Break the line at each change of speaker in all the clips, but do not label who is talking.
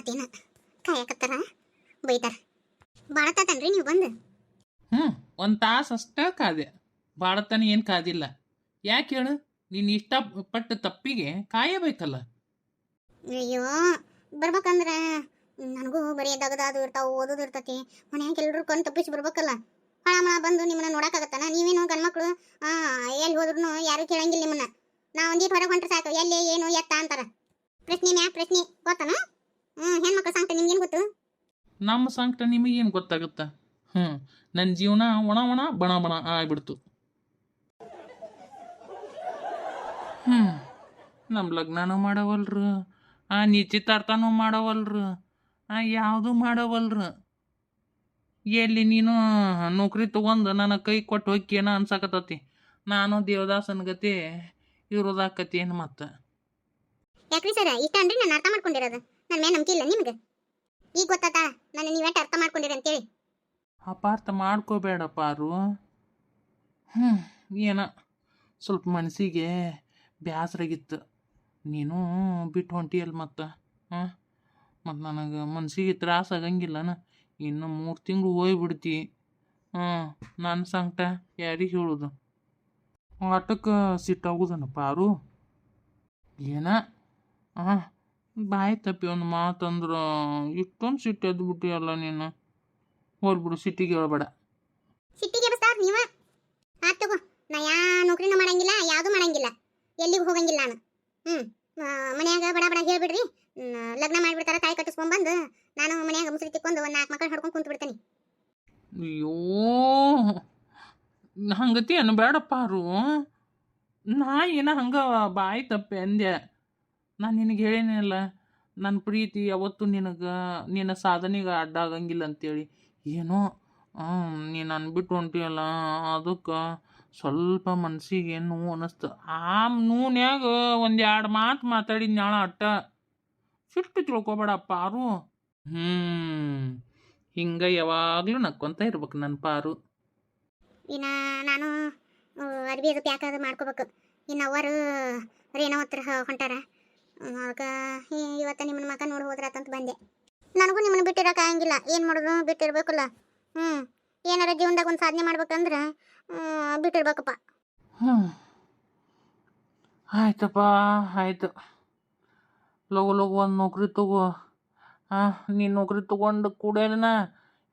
ತಾತೇನ ಕಾಯಕತ್ತಾರ ಬೈತಾರ. ಭಾಳ ನೀವು ಬಂದು?
ಹ್ಞೂ ಒಂದು ತಾಸು ಅಷ್ಟೇ ಕಾದೆ ಭಾಳತನ ಏನು ಕಾದಿಲ್ಲ. ಯಾಕೆ ಹೇಳು? ನೀನು ಇಷ್ಟಪಟ್ಟ ತಪ್ಪಿಗೆ ಕಾಯಬೇಕಲ್ಲ.
ಅಯ್ಯೋ ಬರ್ಬೇಕಂದ್ರೆ ನನಗೂ ಬರೀ ದಗದ ಅದು ಇರ್ತಾವ ಓದೋದು ಇರ್ತತಿ. ಮನ್ಯಾಗ ಎಲ್ಲರೂ ಕಣ್ ತಪ್ಪಿಸಿ ಬರ್ಬೇಕಲ್ಲ. ಮಳ ಬಂದು ನಿಮ್ಮನ್ನ ನೋಡಕ್ಕಾಗತ್ತಾನ? ನೀವೇನು ಗಂಡ್ಮಕ್ಳು? ಎಲ್ಲಿ ಹೋದ್ರೂ ಯಾರು ಕೇಳಂಗಿಲ್ಲ ನಿಮ್ಮನ್ನ. ನಾ ಒಂದೀಟ್ ಹೊರಗೆ ಹೊಂಟ್ರೆ ಸಾಕು. ಎಲ್ಲಿ ಏನು ಎತ್ತ ಅಂತಾರ. ಪ್ರಶ್ನೆ ಮ್ಯಾ ಪ್ರಶ್ನೆ ಗೊತ್ತನ? ಹ್ಞೂ ಹೆಣ್ಮಕ್ಳು ನಿಮ್ಗೆ ಏನು ಗೊತ್ತು?
ನಮ್ಮ ಸಂಕಟ ನಿಮಗೇನು ಗೊತ್ತಾಗುತ್ತಾ? ಹ್ಮ್ ನನ್ನ ಜೀವನ ಒಣ ಒಣ ಬಣ ಬಣ ಆಗ್ಬಿಡ್ತು. ಹ್ಮ್ ನಮ್ಮ ಲಗ್ನನೂ ಮಾಡವಲ್ರು ಆ ನಿಶ್ಚಿತಾರ್ಥನೂ ಮಾಡವಲ್ರು ಆ ಯಾವುದೂ ಮಾಡವಲ್ರು. ಎಲ್ಲಿ ನೀನು ನೌಕರಿ ತೊಗೊಂಡು ನನ್ನ ಕೈ ಕೊಟ್ಟು ಹೋಗ್ಯೇನ ಅನ್ಸಾಕತ್ತತಿ? ನಾನು ದೇವದಾಸನ ಗತಿ ಇರೋದಾಕತಿ ಏನು ಮತ್ತೆ?
ಯಾಕ್ರಿ ಸರ್ ಇಷ್ಟ ಅಂದ್ರೆ ನಾನು ಅರ್ಥ ಮಾಡ್ಕೊಂಡಿರೋದು. ನನ್ನ ಮೇಲೆ ನಂಬಿಕೆ ಇಲ್ಲ ನಿಮ್ಗೆ? ಈಗ ಗೊತ್ತಾತಾ? ನನ್ನ ನೀವೆಟ್ಟು ಅರ್ಥ ಮಾಡ್ಕೊಂಡಿರಿ ಅಂತೇಳಿ.
ಅಪಾರ್ಥ ಮಾಡ್ಕೋಬೇಡ ಪಾರು ಹ್ಞೂ ಏನ? ಸ್ವಲ್ಪ ಮನಸ್ಸಿಗೆ ಬ್ಯಾಸರಾಗಿತ್ತು. ನೀನು ಬಿಟ್ಟು ಹೊಂಟಿಯಲ್ಲ ಮತ್ತು? ಹಾಂ? ಮತ್ತು ನನಗೆ ಮನಸ್ಸಿಗೆ ತ್ರಾಸ ಆಗಂಗಿಲ್ಲನ? ಇನ್ನು ಮೂರು ತಿಂಗಳು ಹೋಗ್ಬಿಡ್ತಿ ಹಾಂ ನನ್ನ ಸಂಕಟ ಯಾರಿಗೆ ಹೇಳೋದು? ಆಟಕ್ಕೆ ಸಿಟ್ಟಾಗೋದನ ಪಾರು ಏನ? ಹಾಂ ಬಾಯಿ ತಪ್ಪಿ ಒಂದು ಮಾತಂದ್ರೆ ಇಷ್ಟೊಂದು ಸಿಟ್ಟು ಎದ್ದು ಬಿಟ್ಟಿಯಲ್ಲ ನೀನು. ಹೋಗ್ಬಿಡು ಸಿಟ್ಟಿಗೆ ಹೇಳ್ಬೇಡ.
ಸಿಟ್ಟಿಗೆ ಬಸ್ತಾರ ನೀವ? ಆತ್ ತಗೋ. ನಾ ಯಾ ನೌಕರಿನೂ ಮಾಡಂಗಿಲ್ಲ ಯಾವುದು ಮಾಡಂಗಿಲ್ಲ. ಎಲ್ಲಿಗೂ ಹೋಗಂಗಿಲ್ಲ ನಾನು. ಹ್ಞೂ ಮನ್ಯಾಗ ಬಡ ಬಡ ಹೇಳ್ಬಿಡ್ರಿ. ಹ್ಮ್, ಲಗ್ನ ಮಾಡಿಬಿಡ್ತಾರ ತಾಯಿ ಕಟ್ಟಿಸ್ಕೊಂಡ್ ಬಂದು ನಾನು ಮನ್ಯಾಗ ಮುಸುರಿ ತಿಕ್ಕೊಂಡು ಒಂದು ನಾಲ್ಕು ಮಕ್ಕಳು ಹೊಡ್ಕೊಂಡು ಕುಂತು ಬಿಡ್ತೇನೆ
ಅಯ್ಯೋ ಹಂಗತಿ ಅನ್ನು ಬೇಡಪ್ಪ ಅವರು. ನಾ ಏನ ಹಂಗ ಬಾಯಿ ತಪ್ಪೆ ಅಂದೆ. ನಾನು ನಿನಗೆ ಹೇಳಿನಲ್ಲ. ನನ್ನ ಪ್ರೀತಿ ಯಾವತ್ತು ನಿನಗೆ, ನಿನ್ನ ಸಾಧನೆಗೆ ಅಡ್ಡ ಆಗಂಗಿಲ್ಲ ಅಂತೇಳಿ. ಏನೋ ನೀನು ಅನ್ಬಿಟ್ಟು ಹೊಂಟಿಯಲ್ಲ, ಅದಕ್ಕೆ ಸ್ವಲ್ಪ ಮನ್ಸಿಗೆ ನೋವು ಅನ್ನಿಸ್ತು ಆ ನೋನ್ಯಾಗ ಒಂದು ಎರಡು ಮಾತು ಮಾತಾಡಿದ ನಾಳ ಅಟ್ಟ. ಸಿಟ್ಟು ತಿಳ್ಕೊಬೇಡ ಪಾರು. ಹ್ಞೂ ಹಿಂಗೆ ಯಾವಾಗಲೂ ನಕ್ಕೊಂತ ಇರ್ಬೇಕು ನನ್ನ ಪಾರು.
ಇನ್ನು ನಾನು ಅರ್ಬಿ ಅದು ಪ್ಯಾಕ್ ಅದು ಮಾಡ್ಕೋಬೇಕು. ಇನ್ನು ಅವರು ರೇಣೋ ಹತ್ರ ಹೊಂಟಾರ. ಅದಕ್ಕೆ ಇವತ್ತು ನಿಮ್ಮನ್ನ ಮಕ ನೋಡಿ ಹೋದ್ರಾತಂತ ಬಂದೆ. ನನಗೂ ನಿಮ್ಮನ್ನ ಬಿಟ್ಟಿರೋಕೆ ಆಗಂಗಿಲ್ಲ. ಏನು ಮಾಡೋದು? ಬಿಟ್ಟಿರ್ಬೇಕಲ್ಲ. ಹ್ಞೂ ಏನಾರ ಜೀವನದಾಗ ಒಂದು ಸಾಧನೆ ಮಾಡ್ಬೇಕಂದ್ರೆ ಬಿಟ್ಟಿರ್ಬೇಕಪ್ಪ.
ಹ್ಞೂ ಆಯ್ತಪ್ಪ ಆಯ್ತು. ಲಘು ಲಗು ಒಂದು ನೌಕರಿ ತಗೋ. ಹಾಂ ನೀನು ನೌಕರಿ ತಗೊಂಡು ಕೂಡೇನ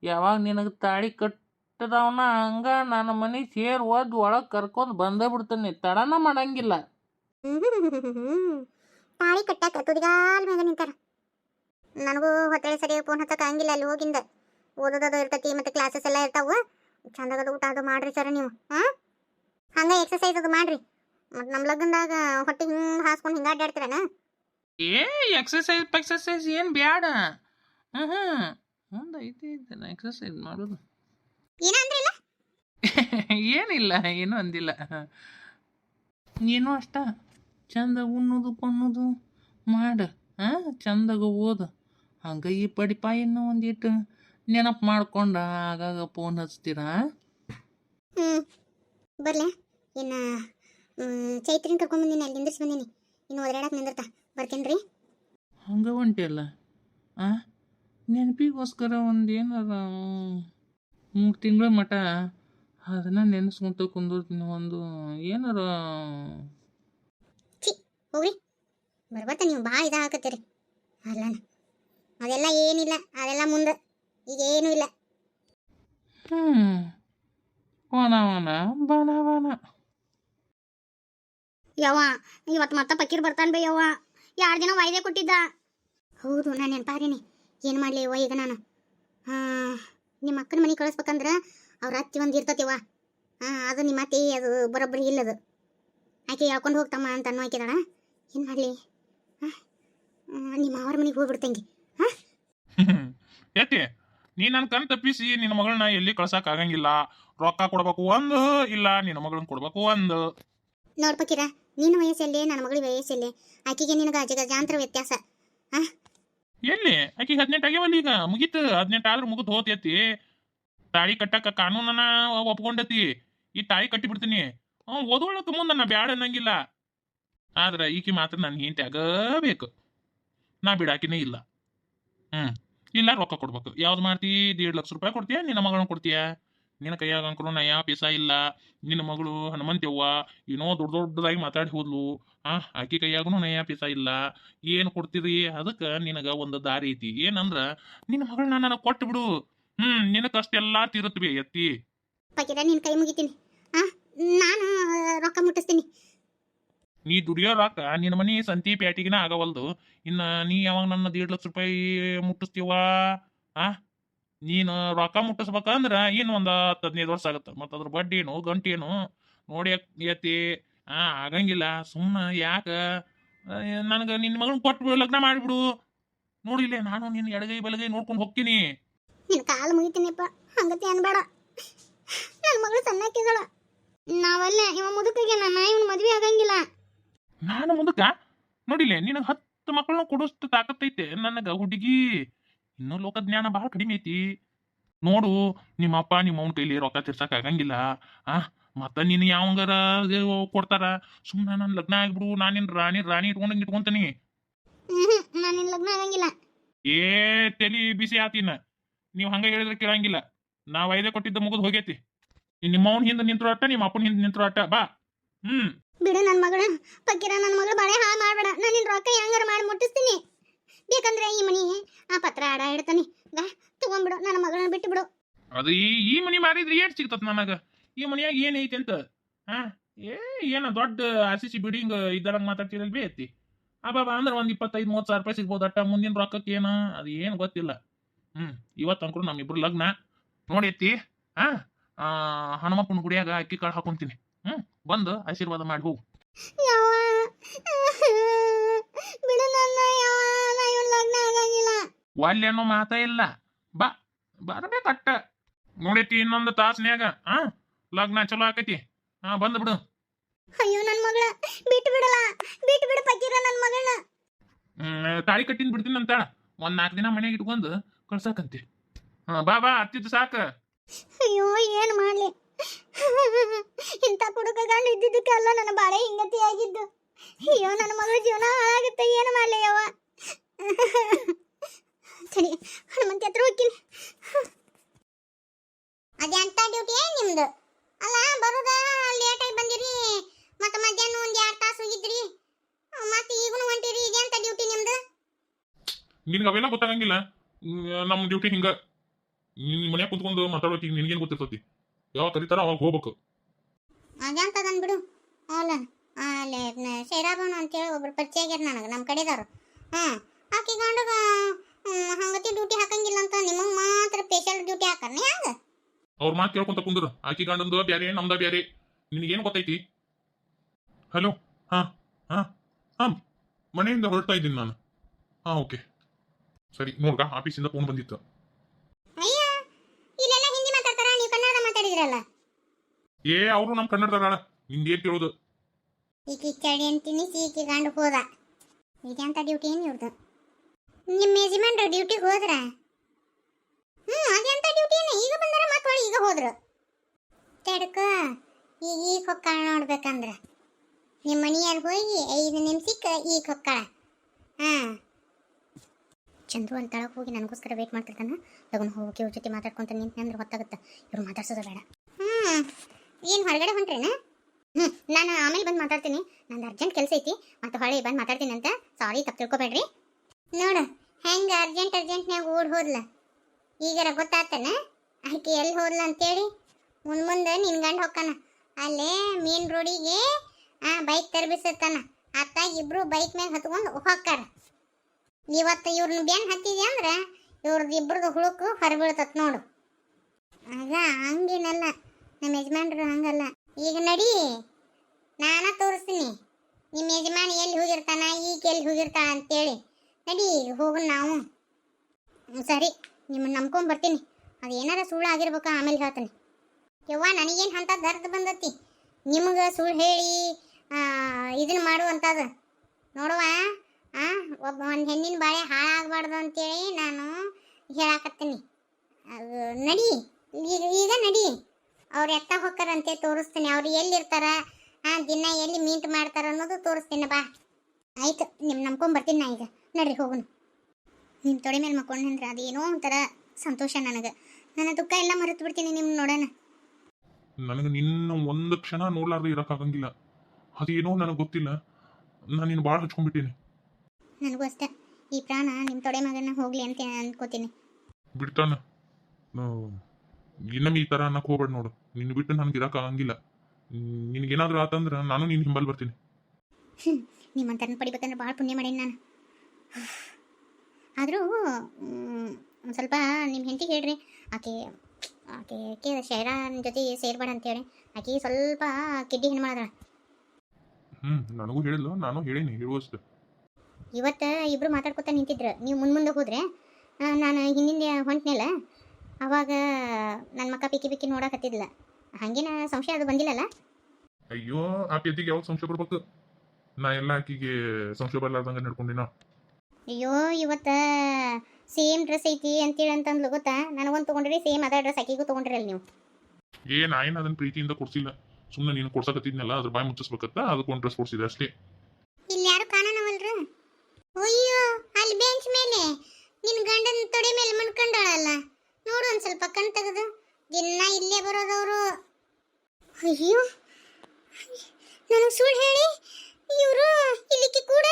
ಯಾವಾಗ ನಿನಗೆ ತಾಳಿ ಕಟ್ಟದವನ ಹಂಗೆ ನನ್ನ ಮನೆ ಸೇರಿ ಒದ್ದು ಒಳಗೆ ಕರ್ಕೊಂಡು ಬಂದೇ ಬಿಡ್ತೀನಿ. ತಡನ ಮಾಡಂಗಿಲ್ಲ.
ತಾಳಿ ಕಟ್ಟಾಕ ತುದಿಗಾಲ್ ಮ್ಯಾಗ ನಿಂತಾರ. ನನಗೂ ಹೊಟ್ಟೆ ಸರಿಯಾಗಿ ಫೋನ್ ಹತ್ತಕ್ಕೆ ಹಂಗಿಲ್ಲ ಅಲ್ಲಿ ಹೋಗಿಂದ. ಓದೋದದು ಇರ್ತೈತಿ ಮತ್ತೆ ಕ್ಲಾಸಸ್ ಎಲ್ಲ ಇರ್ತಾವ. ಚಂದಾಗದು ಊಟ ಅದು ಮಾಡ್ರಿ ಸರ ನೀವು. ಹಾಂ? ಹಂಗ ಎಕ್ಸಸೈಸ್ ಅದು ಮಾಡ್ರಿ. ಮತ್ತು ನಮ್ಮ ಲಗ್ನದಾಗ ಹೊಟ್ಟೆ ಹಿಂಗೆ ಹಾಸ್ಕೊಂಡು ಹಿಂಗೆ ಅಡ್ಡಾಡ್ತೀರನ
ಏ ಎಕ್ಸಸೈಸ್ ಎಕ್ಸಸೈಸ್ ಏನು ಬ್ಯಾಡ. ಹ್ಞೂ ಹ್ಞೂ ಐತಿ ಎಕ್ಸಸೈಸ್ ಮಾಡೋದು.
ಏನಂದ್ರಿಲ್ಲ
ಏನಿಲ್ಲ ಏನೂ ಅಂದಿಲ್ಲ. ನೀನು ಅಷ್ಟ? ಚಂದ ಉಣ್ಣುದು ಪಣ್ಣೋದು ಮಾಡ ಹಾಂ ಚಂದಾಗ ಓದು. ಹಂಗೆ ಈ ಪಡಿಪಾಯನ್ನು ಒಂದಿಟ್ಟು ನೆನಪು ಮಾಡ್ಕೊಂಡು ಆಗಾಗ ಫೋನ್ ಹಚ್ತೀರಾ?
ಹ್ಞೂ ಬರ್ಲೆ. ಇನ್ನು ಚೈತ್ರಿನ ಕರ್ಕೊಂಬಂದಿನಿ ಅಲ್ಲಿ ನಿಂದಿರ್ಸಿ ಬಂದೀನಿ. ಇನ್ನು ಒದರಾಡಕ್ಕೆ ನಿಂದಿರ್ತಾ. ಬರ್ತೀನಿ ರೀ
ಹಂಗೆ ಹೊಂಟಿಯಲ್ಲ ಆ? ನೆನಪಿಗೋಸ್ಕರ ಒಂದು ಏನಾರ ಮೂರು ತಿಂಗಳ ಮಟ ಅದನ್ನ ನೆನೆಸ್ಕೊಂತ ಕುಂದಿರ್ತೀನಿ ಒಂದು ಏನಾರ
ಹೋಗ್ರಿ ಬರ್ಬತ್ತ ನೀವು ಭಾಳ ಇದಾಗತ್ತೀರಿ ಅಲ್ಲನ ಅದೆಲ್ಲ ಏನಿಲ್ಲ ಅದೆಲ್ಲ ಮುಂದೆ. ಈಗ ಏನೂ ಇಲ್ಲ.
ವನ ವನ ಬನ ವನ.
ಯವ್ವ ಇವತ್ತು ಮತ್ತೆ ಪಕ್ಕೀರ್ ಬರ್ತಾನೆ ಬೈ ಯವ್ವ. ಎರಡು ದಿನ ವಾಯ್ದೆ ಕೊಟ್ಟಿದ್ದ? ಹೌದು ನಾನು ನೆನಪಾರಿನಿ ಏನು ಮಾಡಲಿ ಯವ್ವ ಈಗ ನಾನು? ಹಾಂ ನಿಮ್ಮ ಅಕ್ಕನ ಮನೆಗೆ ಕಳಿಸ್ಬೇಕಂದ್ರೆ ಅವ್ರ ಅತ್ತಿ ಒಂದು ಇರ್ತತಿವ ಹಾಂ ಅದು ನಿಮ್ಮ ಅತ್ತೆ ಅದು ಬರೋಬ್ಬರಿ ಇಲ್ಲದು. ಆಕೆ ಹೇಳ್ಕೊಂಡು ಹೋಗ್ತಮ್ಮ ಅಂತ ಅನ್ನೋ ಆಕಿದಾಳ. ಏನು ಮಾಡಲಿ. ಹಾಂ? ನಿಮ್ಮ ಅವ್ರ ಮನೆಗೆ ಹೋಗ್ಬಿಡ್ತಂಗೆ
ಯಾಕೆ? ನೀ ನನ್ನ ಕಣ್ ತಪ್ಪಿಸಿ ನಿನ್ನ ಮಗಳನ್ನ ಎಲ್ಲಿ ಕಳ್ಸಕ್ ಆಗಂಗಿಲ್ಲ. ರೊಕ್ಕ ಕೊಡ್ಬೇಕು ಒಂದು ಇಲ್ಲ ನಿನ್ನ ಮಗಳನ್ನ ಕೊಡ್ಬೇಕು ಒಂದು.
ನೋಡ್ಬೇಕಿರ ನಿನ್ನ ವಯಸ್ಸಲ್ಲಿ ನನ್ನ ಮಗಳ ವಯಸ್ಸಲ್ಲಿ? ಆಕೆಗೆ ನಿನಗೆ ಅಜಗಜಾಂತರ ವ್ಯತ್ಯಾಸ.
ಎಲ್ಲಿ? ಆಕಿಗೆ ಹದಿನೆಂಟು ಆಗ್ಯಾವಲ್ಲ ಈಗ. ಮುಗೀತು. ಹದಿನೆಂಟು ಆದ್ರೆ ಮುಗಿದು ಹೋತೈತಿ. ತಾಳಿ ಕಟ್ಟಕ್ಕ ಕಾನೂನನ್ನ ಒಪ್ಕೊಂಡತಿ. ಈ ತಾಳಿ ಕಟ್ಟಿ ಬಿಡ್ತೀನಿ ಅವ್ ತುಂಬ ಮುಂದೆ ನಾ ಬ್ಯಾಡ ಅನ್ನಂಗಿಲ್ಲ. ಆದ್ರ ಈಕಿ ಮಾತ್ರ ನನ್ನ ಹೆಂಡತಿ ಆಗಬೇಕು. ನಾ ಬಿಡಾಕಿನೇ ಇಲ್ಲ. ಹ್ಮ್. ಇಲ್ಲ, ರೊಕ್ಕ ಕೊಡ್ಬೇಕು. ಯಾವ್ದು ಮಾಡ್ತಿ? ದೇಡ್ ಲಕ್ಷ ರೂಪಾಯಿ ಕೊಡ್ತೀಯಾ? ನಿನ್ನ ಮಗಳನ್ನ ಕೊಡ್ತೀಯ? ನಿನ್ನ ಕೈಯಾಗ ಅಂಕರು ನಯ ಪಿಸ ಇಲ್ಲ. ನಿನ್ನ ಮಗಳು ಹನುಮಂತವ್ವ. ಏನೋ ದೊಡ್ಡ ದೊಡ್ಡದಾಗಿ ಮಾತಾಡಿ ಹೋದ್ಲು. ಆ, ಆಕಿ ಕೈಯಾಗೂ ನಯ ಪಿಸ ಇಲ್ಲ. ಏನು ಕೊಡ್ತೀರಿ? ಅದಕ್ಕೆ ನಿನಗ ಒಂದು ದಾರಿ ಐತಿ. ಏನಂದ್ರ, ನಿನ್ನ ಮಗಳನ್ನ ನನಗೆ ಕೊಟ್ಟು ಬಿಡು. ಹ್ಮ್ ನಿನಕಷ್ಟೆಲ್ಲಾ ತೀರತ್ವಿ ಎತ್ತಿ
ಪಕೀರ ನಿನ್ ಕೈ ಮುಗಿತೀನಿ. ನಾನು ರೊಕ್ಕ ಮುಟ್ಟಿಸ್ತೀನಿ.
ನೀ ದುಡಿಯೋ ರೊಕ್ಕ ನಿನ್ನ ಮನಿ ಸಂತಿ ಪ್ಯಾಟಿಗಿನ ಆಗವಲ್ದು. ಇನ್ನ ನೀ ಯಾವಾಗ ನನ್ನ ದೇಡ್ ಲಕ್ಷ ರೂಪಾಯಿ ಮುಟ್ಟಿಸ್ತೀವ? ಆ? ನೀನು ರೊಕ್ಕ ಮುಟ್ಟಿಸ್ಬೇಕಂದ್ರ ಇನ್ನು ಒಂದು ಹತ್ತು ಹದಿನೈದು ವರ್ಷ ಆಗುತ್ತೆ. ಮತ್ತು ಅದ್ರ ಬಡ್ಡಿ ಏನು ಗಂಟೆ ಏನು ನೋಡಿ ಎತ್ತಿ ಆ, ಆಗಂಗಿಲ್ಲ. ಸುಮ್ಮನೆ ಯಾಕ? ನನಗೆ ನಿನ್ನ ಮಗನ ಕೊಟ್ಟು ಲಗ್ನ ಮಾಡಿಬಿಡು. ನೋಡಿಲ್ಲ ನಾನು ನಿನ್ನ ಎಡಗೈ ಬಲಗೈ ನೋಡ್ಕೊಂಡು ಹೋಗ್ತೀನಿ.
ನಿನ್ ಕಾಲು ಮುಗಿತೀನಿಪ್ಪ. ಹಂಗತಿ ಅನ್ಬೇಡ. ನನ್ನ ಮಗಳು ಸಣ್ಣಕ್ಕಿದಳ ನಾವಲ್ಲ ಇವ ಮುದುಕಿಗೆ ನನ್ನ ಇವನ್ ಮದ್ವೆ ಆಗಂಗಿಲ್ಲ.
ನಾನು ಮುಂದಕ್ಕ ನೋಡಿಲ್ಲ ನಿನಗೆ ಹತ್ತು ಮಕ್ಕಳನ್ನ ಕೊಡೋಷ್ಟು ತಾಕತ್ತೈತೆ ನನಗೆ ಹುಡುಗಿ ಇನ್ನೂ ಲೋಕಜ್ಞಾನ ಭಾಳ ಕಡಿಮೆ ಐತಿ. ನೋಡು ನಿಮ್ಮ ಅಪ್ಪ ನಿಮ್ಮ ಅವನ ಕೈಲಿ ರೊಕ್ಕ ತಿರ್ಸಕ್ ಆಗಂಗಿಲ್ಲ. ಆ ಮತ್ತ ನೀನು ಯಾವಂಗಾರ ಕೊಡ್ತಾರ? ಸುಮ್ಮನೆ ನನ್ನ ಲಗ್ನ ಆಗ್ಬಿಡು ನಾನಿನ್ ರಾಣಿ ರಾಣಿ ಇಟ್ಕೊಂಡಂಗೆ ಇಟ್ಕೊಂತೀನಿ.
ಹ್ಮ್ ಲಗ್ನ ಆಗಂಗಿಲ್ಲ.
ಏ ತಲಿ ಬಿಸಿ ಆತಿನ ನೀವು ಹಂಗ ಹೇಳಿದ್ರೆ ಕೇಳಂಗಿಲ್ಲ. ನಾ ಐದೇ ಕೊಟ್ಟಿದ್ದ ಮುಗಿದು ಹೋಗೈತಿ. ನಿಮ್ಮ ಅವನ ಹಿಂದೆ ನಿಂತ್ರು ಅಟ್ಟ ನಿಮ್ಮ ಅಪ್ಪನ ಹಿಂದೆ ನಿಂತ್ರು ಅಟ್ಟ. ಬಾ. ಹ್ಮ್.
ಬಿಡು ನನ್ನ ಮಗಳ. ಪಕ್ಕಿರ ನನ್ನ ಮಗಳು ಬಾಳೆ ಹಾಳು ಮಾಡಬೇಡ. ನಾನು ನಿನ್ನ ರೊಕ್ಕ ಹೆಂಗಾರ ಮಾಡಿ ಮುಟ್ಟಿಸ್ತೀನಿ. ಬೇಕಂದ್ರೆ ಈ ಮನಿ ಆ ಪತ್ರ ಆಡ ಇಡ್ತಾನೆ. ಗಾ ತಗೊಂಡ್ಬಿಡು. ನನ್ನ ಮಗಳನ್ನ ಬಿಟ್ಟು ಬಿಡು
ಅದು ಈ ಈ ಮನಿ ಮಾರಿದ್ರೆ ಏಟ್ ಸಿಗ್ತದ ನನಗ? ಈ ಮನಿಯಾಗ ಏನ್ ಐತಿ ಅಂತ? ಹಾ ಏ ಏನ ದೊಡ್ಡ ಆರ್ ಸಿ ಸಿ ಬಿಲ್ಡಿಂಗ್ ಇದ್ದಾರಂಗ ಮಾತಾಡ್ತಿರಲ್ ಬಿ ಐತಿ ಅಬ್ಬಾಬ ಅಂದ್ರೆ ಒಂದ್ ಇಪ್ಪತ್ತೈದು ಮೂವತ್ತು ಸಾವಿರ ರೂಪಾಯಿ ಸಿಗ್ಬೋದು ಅಟ್ಟ ಮುಂದಿನ ರೊಕ್ಕಕ್ಕೆ ಏನ? ಅದು ಏನು ಗೊತ್ತಿಲ್ಲ. ಹ್ಮ್ ಇವತ್ತು ಅಂಕರು ನಮ್ಮಿಬ್ರು ಲಗ್ನ. ನೋಡೈತಿ ಹಾ ಆ, ಹನುಮಪ್ಪನ ಗುಡಿಯಾಗ ಅಕ್ಕಿ ಕಾಳು ಹಾಕೊಂತೀನಿ. ಬಂದು ಆಶೀರ್ವಾದ ಮಾಡಿ ಹೋಗು.
ಯಾವ ಬಿಡು ನನ್ನ ಯಾವ ನಾ ಇವನ್ ಲಗ್ನ ಆಗಂಗಿಲ್ಲ.
ವಾಲ್ಯ ಅನ್ನೋ ಮಾತ ಇಲ್ಲ. ಬಾ ಬರ್ಬೇಕಟ್ಟ. ನೋಡೈತಿ ಇನ್ನೊಂದು ತಾಸ್ನ್ಯಾಗ ಆ? ಲಗ್ನ ಚಲೋ ಆಕೈತಿ. ಹಾ ಬಂದು ಬಿಡು.
ಅಯ್ಯೋ ನನ್ನ ಮಗಳ. ಬಿಟ್ಟು ಬಿಡಲ್ಲ. ಬಿಟ್ಟು ಬಿಡು ಪಕ್ಕಿರ ನನ್ನ ಮಗಳ
ಹ್ಮ್, ತಾಳಿ ಕಟ್ಟಿಂದ ಬಿಡ್ತೀನಿ ಅಂತ ಒಂದ್ ನಾಲ್ಕು ದಿನ ಮನೆಗೆ ಇಟ್ಕೊಂಡು ಕಳ್ಸಾಕಂತಿ. ಹಾ ಬಾ ಬಾ ಹತ್ತಿದ್ದು ಸಾಕ.
ಅಯ್ಯೋ ಏನು ಮಾಡ್ಲಿ? ಇಂಥ ಕುಡುಕಗಳು ಇದ್ದಿದ್ದಕ್ಕೆಲ್ಲ ನನ್ನ ಬಾಳೆ ಹಿಂಗತಿ ಆಗಿದ್ದು? ಅಯ್ಯೋ, ನನ್ನ ಮಗಳ ಜೀವನ ಹಾಳಾಗುತ್ತೆ, ಏನು ಮಾಡಲಿ ಯವ್ವ ಸರಿ, ಹನುಮಂತ ಹತ್ರ ಹೋಗ್ತೀನಿ. ಅದೆಂತ ಡ್ಯೂಟಿ ನಿಮ್ದು? ಅಲ್ಲ, ಬರೋದ? ಲೇಟ್ ಆಗಿ ಬಂದಿರಿ. ಮತ್ತೆ ಮಧ್ಯಾಹ್ನ ಒಂದು ಎರಡು ತಾಸು ಹೋಗಿದ್ರಿ. ಮತ್ತೆ ಈಗನು ಹೊಂಟಿರಿ ಇದೆಂತ ಡ್ಯೂಟಿ ನಿಮ್ದು?
ನಿನ್ಗೆ ಅವೆಲ್ಲ ಗೊತ್ತಾಗಂಗಿಲ್ಲ. ನಮ್ಮ ನಮ್ ಡ್ಯೂಟಿ ಹಿಂಗ. ನಿನ್ ಮನ್ಯಾಗ ಕುಂತ್ಕೊಂಡು ಮಾತಾಡೋಕೆ ನಿನ್ಗೇನ್ ಗೊತ್ತಿರ್ತತಿ? ಯಾವಾಗ ಕರೀತಾರ ಅವಾಗ ಹೋಗ್ಬೇಕು.
ಅದಂತದನ್ ಬಿಡು. ಅಲ್ಲ ಅಲ್ಲೇ ಶೈರಾಬನ್ ಅಂತೇಳಿ ಒಬ್ರು ಪರಿಚಯ ಆಗ್ಯಾರ ನನಗೆ ನಮ್ಮ ಕಡೆದವ್ರು. ಹಾಂ ಆಕಿ ಗಂಡಗ ಹಂಗತಿ ಡ್ಯೂಟಿ ಹಾಕಂಗಿಲ್ಲ ಅಂತ ನಿಮಗೆ ಮಾತ್ರ ಸ್ಪೆಷಲ್ ಡ್ಯೂಟಿ ಹಾಕರ್ನ ಹ್ಯಾಂಗ
ಅವ್ರ ಮಾತು ಕೇಳ್ಕೊಂತ ಕುಂದ್ರು. ಆಕಿ ಗಂಡಂದು ಬ್ಯಾರೆ ನಮ್ದ ಬ್ಯಾರೆ. ನಿನಗೇನು ಗೊತ್ತೈತಿ? ಹಲೋ ಹಾ ಹಾ ಹಾ ಮನೆಯಿಂದ ಹೊರಡ್ತಾ ಇದ್ದೀನಿ ನಾನು. ಹಾ ಓಕೆ ಸರಿ ನೋಡ್ಗ ಆಫೀಸಿಂದ ಫೋನ್ ಬಂದಿತ್ತು
ಅಯ್ಯ ಇಲ್ಲೆಲ್ಲ ಹಿಂದಿ ಮಾತಾಡ್ತಾರ ನೀವು ಮಾತಾಡಿದ್ರಲ್ಲ
ಏ ಅವರು ನಮ್ಮ ಕನ್ನಡದಾಳ ನಿಂದೇನ್ ಕೇಳೋದು?
ಈಕಿ ಚಳಿ ಅಂತೀನಿ ಸೀಕಿ ಗಂಡು ಹೋದ. ಇದೆಂತ ಡ್ಯೂಟಿ ಏನು ಇವ್ರದ್ದು ನಿಮ್ಮ ಯಜಮಾನ್ರು ಡ್ಯೂಟಿಗೆ ಹೋದ್ರ? ಹ್ಞೂ ಅದೆಂತ ಡ್ಯೂಟಿ ಏನು? ಈಗ ಬಂದಾರ ಮತ್ತೆ ಈಗ ಹೋದ್ರು. ತಡ್ಕ ಈಗ ಈಗ ಹೊಕ್ಕಾಳ ನೋಡ್ಬೇಕಂದ್ರ. ನಿಮ್ಮ ಮನೆಯಲ್ಲಿ ಹೋಗಿ ಐದು ನಿಮಿಷಕ್ಕ ಈ ಹೊಕ್ಕಾಳ ಹಾಂ. ಚಂದ್ರು ಅಂತ ಹೋಗಿ ನನಗೋಸ್ಕರ ವೇಟ್ ಮಾಡ್ತಿರ್ತಾನೆ. ಲಗನ್ ಹೋಗಿ ಇವ್ರ ಜೊತೆ ಮಾತಾಡ್ಕೊಂತ ನಿಂತ ಅಂದ್ರೆ ಹೊತ್ತಾಗುತ್ತೆ. ಇವ್ರು ಮಾತಾಡ್ಸೋದು ಬೇಡ. ಏನು ಹೊರಗಡೆ ಹೊಂಟ್ರೇನಾ? ಹ್ಞೂ ನಾನು ಆಮೇಲೆ ಬಂದು ಮಾತಾಡ್ತೀನಿ. ನಂದು ಅರ್ಜೆಂಟ್ ಕೆಲಸ ಐತಿ, ಮತ್ತೆ ಹೊಳೆ ಬಂದು ಮಾತಾಡ್ತೀನಿ ಅಂತ. ಸಾರಿ ತಪ್ಪು ತಿಳ್ಕೊಬೇಡ್ರಿ. ನೋಡು, ಹೆಂಗೆ ಅರ್ಜೆಂಟ್ ಅರ್ಜೆಂಟ್ನಾಗ ಓಡ್ ಹೋದ್ಲ? ಈಗಾರ ಗೊತ್ತಾತನ? ಆಕೆ ಎಲ್ಲಿ ಹೋದ್ಲ ಅಂತೇಳಿ? ಮುಂದೆ ಮುಂದೆ ನಿನ್ನ ಗಂಡ ಹೊಕ್ಕಾನ. ಅಲ್ಲೇ ಮೇನ್ ರೋಡಿಗೆ, ಆ ಬೈಕ್ ತರಬಿಸತ್ತಾನ. ಅತ್ತ ಇಬ್ರು ಬೈಕ್ ಮ್ಯಾಗ ಹತ್ಕೊಂಡು ಹೊಕ್ಕಾರ. ಇವತ್ತು ಇವ್ರನ್ನ ಬೆನ್ ಹತ್ತಿದೆ ಅಂದ್ರೆ ಇವ್ರದ್ದು ಇಬ್ರದ್ದು ಹುಳುಕು ಹೊರಬೀಳ್ತತ್ ನೋಡು. ಆಗ ಹಂಗೇನಲ್ಲ. ನಮ್ಮ ಯಜಮಾನ್ರು ಹಂಗಲ್ಲ. ಈಗ ನಡಿ, ನಾನ ತೋರಿಸ್ತೀನಿ. ನಿಮ್ಮ ಯಜಮಾನ ಎಲ್ಲಿ ಹೋಗಿರ್ತಾನ, ಈಗ ಎಲ್ಲಿ ಹೋಗಿರ್ತಾಳ ಅಂತೇಳಿ. ನಡಿ ಈಗ ಹೋಗೋಣ ನಾವು. ಸರಿ, ನಿಮ್ಮನ್ನ ನಂಬ್ಕೊಂಡ್ ಬರ್ತೀನಿ. ಅದು ಏನಾರ ಸುಳ್ಳು ಆಗಿರ್ಬೇಕು, ಆಮೇಲೆ ಹೇಳ್ತೀನಿ. ಯವ್ವ, ನನಗೇನು ಅಂತ ದರ್ದ್ ಬಂದತಿ. ನಿಮಗೆ ಸುಳ್ಳು ಹೇಳಿ ಇದನ್ನ ಮಾಡುವಂಥದ್ದು ನೋಡುವ ಒಬ್ಬ ಒಂದು ಹೆಣ್ಣಿನ ಬಾಳೆ ಹಾಳಾಗಬಾರ್ದು ಅಂತೇಳಿ ನಾನು ಹೇಳಾಕತ್ತೀನಿ. ಅದು ನಡಿ, ಈಗ ಈಗ ನಡಿ. ಅವ್ರು ಎತ್ತ ಹೊಕ್ಕರಂತೆ ತೋರಿಸ್ತೀನಿ. ಅವ್ರು ಎಲ್ಲಿರ್ತಾರ? ಆ ದಿನ ಎಲ್ಲಿ ಮೀಟ್ ಮಾಡ್ತಾರ ಅನ್ನೋದು ತೋರಿಸ್ತೀನಿ ಬಾ. ಆಯ್ತು ನಿಮ್ ನಂಬ್ಕೊಂಡ್ ಬರ್ತೀನಿ ನಾ ಈಗ. ನಡ್ರಿ ಹೋಗೋಣ ನಿಮ್ಮ ತೊಡೆ ಮೇಲೆ ಮಕ್ಕೊಂಡ್ರೆ ಅದೇನೋ ಒಂಥರ ಸಂತೋಷ ನನಗೆ. ನನ್ನ ದುಃಖ ಎಲ್ಲ ಮರೆತು ಬಿಡ್ತೀನಿ ನಿಮ್ಮ ನೋಡೋಣ
ನನಗೆ ನಿನ್ನ ಒಂದು ಕ್ಷಣ ನೋಡ್ಲಾರ್ದೆ ಆಗಂಗಿಲ್ಲ. ಅದೇನೋ ನನಗೆ ಗೊತ್ತಿಲ್ಲ. ನಾನು ನಿನ್ನ ಭಾಳ ಹಚ್ಕೊಂಡ್ಬಿಟ್ಟಿನಿ.
ನನಗೂ ಅಷ್ಟೇ. ಈ ಪ್ರಾಣ ನಿಮ್ಮ ತೊಡೆ ಮಗನ ಹೋಗ್ಲಿ ಅಂತ ಅನ್ಕೋತೀನಿ.
ಬಿಡ್ತಾನ. ಇನ್ನೊಮ್ಮೆ ಈ ತರ ಅನ್ನಕ್ ಹೋಗ್ಬೇಡ ನೋಡು. ನಿನ್ನ ಬಿಟ್ಟು ನನಗೆ ಆಗಂಗಿಲ್ಲ. ನಿನ್ಗೇನಾದ್ರೂ ಆತಂದ್ರ ನಾನು ನಿನ್ ಹಿಂಬಲ್ ಬರ್ತೀನಿ.
ನಿಮ್ಮಂತರನ್ನ ಪಡಿಬೇಕಂದ್ರೆ ಭಾಳ ಪುಣ್ಯ ಮಾಡೇನಿ ನಾನು. ಆದರೂ ಒಂದು ಸ್ವಲ್ಪ ನಿಮ್ಮ ಹೆಂಡತಿಗೆ ಹೇಳ್ರಿ. ಆಕೆ ಆಕೆ ಆಕೆ ಶೈರಾನ್ ಜೊತೆ ಸೇರ್ಬೇಡ ಅಂತೇಳಿ ಆಕೆ ಸ್ವಲ್ಪ ಕಿಡ್ಡಿ ಹೆಣ್ಣು ಮಾಡಿದ್ರ
ಹ್ಞೂ ನನಗೂ ಹೇಳಿಲ್ಲ ನಾನು ಹೇಳೀನಿ ಹೇಳುವಷ್ಟು
ಇವತ್ತು ಇಬ್ರು ಮಾತಾಡ್ಕೊತ ನಿಂತಿದ್ರು. ನೀವು ಮುಂದೆ ಮುಂದೆ ಹೋದ್ರೆ ನಾನು ಹಿಂದಿಂದ ಹೊಂಟ್ನಲ್ಲ ಅವಾಗ ನನ್ನ ಮಕ್ಕ ಪಿಕ್ಕಿ ಪಿಕ್ಕಿ ನೋಡಕತ್ತಿದ್ಲ. ಹಂಗೇನ ಸಂಶಯ ಅದು ಬಂದಿಲ್ಲಲ್ಲ
ಅಯ್ಯೋ ಆ ಪೆದ್ದಿಗೆ ಯಾವಾಗ ಸಂಶಯ ಬರ್ಬೇಕು? ನಾ ಎಲ್ಲ ಆಕಿಗೆ ಸಂಶಯ ಬರ್ಲಾರ್ದಂಗೆ ನಡ್ಕೊಂಡಿನ?
ಅಯ್ಯೋ ಇವತ್ತ ಸೇಮ್ ಡ್ರೆಸ್ ಐತಿ ಅಂತೇಳಿ ಅಂತಂದ್ಲು ಗೊತ್ತಾ? ನನಗೊಂದು ತಗೊಂಡ್ರಿ ಸೇಮ್ ಅದ ಡ್ರೆಸ್ ಆಕಿಗೂ ತೊಗೊಂಡ್ರಲ್ಲ ನೀವು.
ಏ ನಾ ಏನು ಅದನ್ನ ಪ್ರೀತಿಯಿಂದ ಕೊಡ್ಸಿಲ್ಲ. ಸುಮ್ಮನೆ ನೀನು ಕೊಡ್ಸಕತ್ತಿದ್ನಲ್ಲ ಅದ್ರ ಬಾಯಿ ಮುಚ್ಚಿಸ್ಬೇಕತ್ತ? ಅದಕ್ಕೊಂದು ಡ್ರೆಸ್ ಕೊಡ್ಸಿದೆ ಅಷ್ಟೇ.
ಇಲ್ಲಿ ಯಾರು ಕಾಣನವಲ್ರು? ಅಯ್ಯೋ ಅಲ್ಲಿ ಬೆಂಚ್ ಮೇಲೆ ನಿನ್ನ ಗಂಡನ ತೊಡೆ ಮೇಲೆ ಮಣ್ಕೊಂಡಾಳಲ್ಲ? ನೋಡು ಒಂದು ಸ್ವಲ್ಪ ಕಣ್ ತೆಗೆದು. ದಿನ ಇಲ್ಲೇ ಬರೋದವರು. ಅಯ್ಯೋ. ನನಗೆ ಸುಳ್ಳು ಹೇಳಿ. ಇವರು ಇಲ್ಲಿಕ್ಕೆ ಕೂಡ.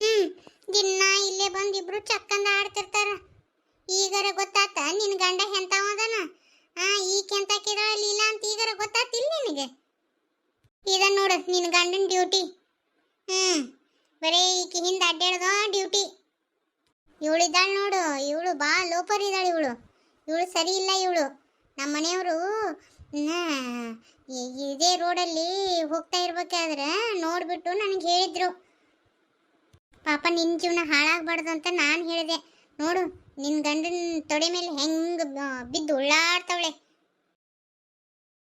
ಹ್ಮ್, ದಿನ ಇಲ್ಲೇ ಬಂದು ಇಬ್ರು ಚಕ್ಕಂದ ಆಡ್ತಿರ್ತಾರ. ಈಗರ ಗೊತ್ತಾತ ನಿನ್ನ ಗಂಡ ಹೆಂತಾವದನ ಹಾಂ ಈಕೆ ಎಂತಾಕಿದಾಳ ಇಲ್ಲ ಅಂತ ಈಗರ ಗೊತ್ತಾತಿಲ್ಲ ನಿನಗೆ? ಇದ ನೋಡು ನಿನ್ನ ಗಂಡನ ಡ್ಯೂಟಿ. ಹ್ಮ್, ಬರೀ ಈಕೆ ಹಿಂದೆ ಅಡ್ಡಾಡ್ದ ಡ್ಯೂಟಿ. ಇವಳಿದ್ದಾಳೆ ನೋಡು, ಇವಳು ಬಾ, ಲೋಪರ್ ಇದ್ದಾಳೆ ಇವಳು. ಇವಳು ಸರಿ ಇಲ್ಲ ಇವಳು. ನಮ್ಮ ಮನೆಯವರು ಇದೇ ರೋಡಲ್ಲಿ ಹೋಗ್ತಾ ಇರ್ಬೇಕಾದ್ರೆ ನೋಡ್ಬಿಟ್ಟು ನನಗೆ ಹೇಳಿದ್ರು. ಪಾಪ ನಿನ್ನ ಜೀವನ ಹಾಳಾಗಬಾರ್ದು ಅಂತ ನಾನು ಹೇಳಿದೆ. ನೋಡು ನಿನ್ನ ಗಂಡನ ತೊಡೆ ಮೇಲೆ ಹೆಂಗೆ ಬಿದ್ದು ಉಳ್ಳಾಡ್ತಾವಳೆ.